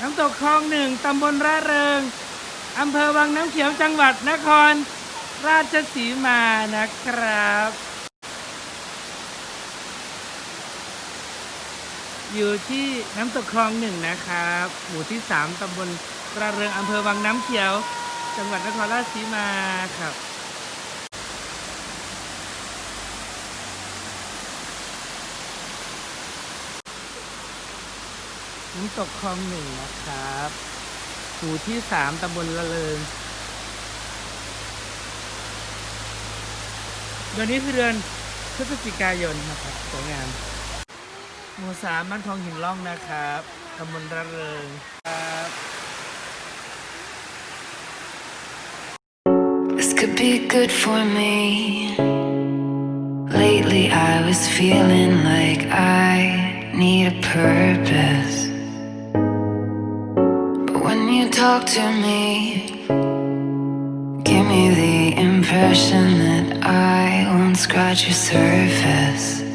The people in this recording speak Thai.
น้ำตกคลองหนึ่งตำบลระเริงอำเภอวังน้ำเขียวจังหวัดนคร ราชสีมานะครับ อยู่ที่น้ำตกคลองหนึ่งนะครับ หมู่ที่สามตำบลระเริงอำเภอวังน้ำเขียว จังหวัดนครราชสีมาครับ น้ำตกคลองหนึ่งนะครับหมู่ที่สามตำบลละเริงเดือนนี้คือเดือนพฤศจิกายนนะครับสวยงามหมู่สามบ้านทองหินล่องนะครับตำบลระเริงครับ This could be good for me. Lately, I was feeling like I need a purpose. When you talk to me, give me the impression that I won't scratch your surface.